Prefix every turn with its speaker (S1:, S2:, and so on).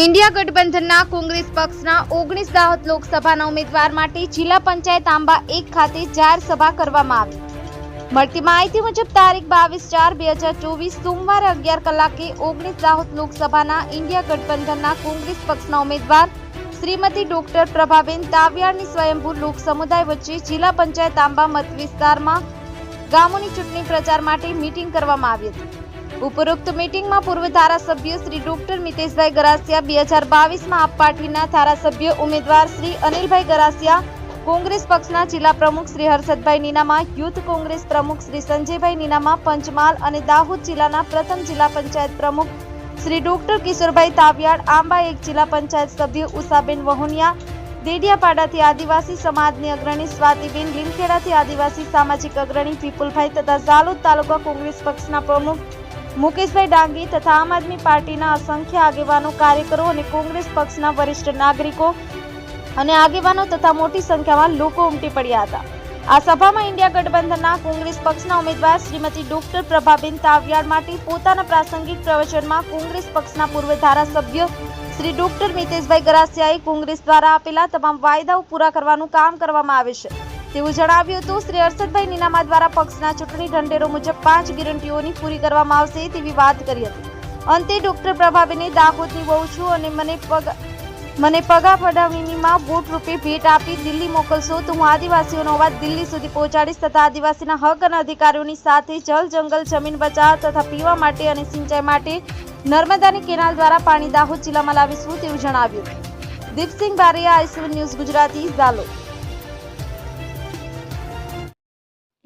S1: India ગઠબંધનના Congress પક્ષના ઓગણીસ દાહોદ લોકસભાના ઉમેદવાર માટે જિલ્લા પંચાયત આંબા એક ખાતે જાહેર સભા કરવામાં આવી. મળતી માહિતી મુજબ તારીખ બાવીસ ચાર બે હજાર ચોવીસ સોમવારે અગિયાર કલાકે ઓગણીસ દાહોદ લોકસભાના ઇન્ડિયા ગઠબંધનના કોંગ્રેસ પક્ષના ઉમેદવાર શ્રીમતી ડોક્ટર પ્રભાબેન તાવિયાની સ્વયંભૂ લોક સમુદાય વચ્ચે જિલ્લા પંચાયત આંબા મત વિસ્તારમાં ગામોની ચૂંટણી પ્રચાર માટે મીટિંગ કરવામાં આવી હતી. ઉપરોક્ત મીટિંગમાં પૂર્વ ધારાસભ્ય શ્રી ડોક્ટર મિતેશભાઈ ગરાસિયા બે હજાર બાવીસમાં આપ પાર્ટીના ધારાસભ્ય ઉમેદવાર શ્રી અનિલભાઈ ગરાસિયા, કોંગ્રેસ પક્ષના જિલ્લા પ્રમુખ શ્રી હર્ષદભાઈ નીનામા, યુથ કોંગ્રેસ પ્રમુખ શ્રી સંજયભાઈ નીનામા, પંચમહાલ અને દાહોદ જિલ્લાના પ્રથમ જિલ્લા પંચાયત પ્રમુખ શ્રી ડોક્ટર કિશોરભાઈ તાવિયાડ આંબા એક જિલ્લા પંચાયત સભ્ય ઉષાબેન વહોનિયા, દેડિયાપાડાથી આદિવાસી સમાજની અગ્રણી સ્વાતિબેન લીમખેડાથી આદિવાસી સામાજિક અગ્રણી વિપુલભાઈ તથા ઝાલોદ તાલુકા કોંગ્રેસ પક્ષના પ્રમુખ મુકેશભાઈ ડાંગી તથા આમ આદમી પાર્ટીના અસંખ્ય આગેવાનો, કાર્યકરો અને કોંગ્રેસ પક્ષના વરિષ્ઠ નાગરિકો અને આગેવાનો તથા મોટી સંખ્યામાં લોકો ઉમટી પડ્યા હતા. આ સભામાં ઇન્ડિયા ગઠબંધનના કોંગ્રેસ પક્ષના ઉમેદવાર શ્રીમતી ડોક્ટર પ્રભાબેન તાવિયાડ માટે પોતાના પ્રાસંગિક પ્રવચનમાં કોંગ્રેસ પક્ષના પૂર્વ ધારાસભ્ય શ્રી ડોક્ટર મિતેશભાઈ ગરાસિયાએ કોંગ્રેસ દ્વારા આપેલા તમામ વાયદાઓ પૂરા કરવાનું કામ કરવામાં આવે છે. તેવું જણાવ્યું હતું. શ્રી હર્ષદભાઈ નીનામા દ્વારા પક્ષના ચૂંટણી ઢંઢેરો મુજબ પાંચ ગેરંટીઓની પૂરી કરવામાં આવશે તેવી વાત કરી હતી. અંતે ડોક્ટર પ્રભાબેને દાહોદની બહુ છું અને મને પગ મને પગા ફડાવીનીમાં બૂટ રૂપે ભેટ આપી દિલ્હી મોકલશો તો હું આદિવાસીઓનો અવાજ દિલ્હી સુધી પહોંચાડીશ તથા આદિવાસીના હક અને અધિકારીઓની સાથે જળ જંગલ, જમીન બચાવ તથા પીવા માટે અને સિંચાઈ માટે નર્મદાની કેનાલ દ્વારા પાણી દાહોદ જિલ્લામાં લાવીશું તેવું જણાવ્યું Deepsinh Bariya I seven news Gujarati, Zalod.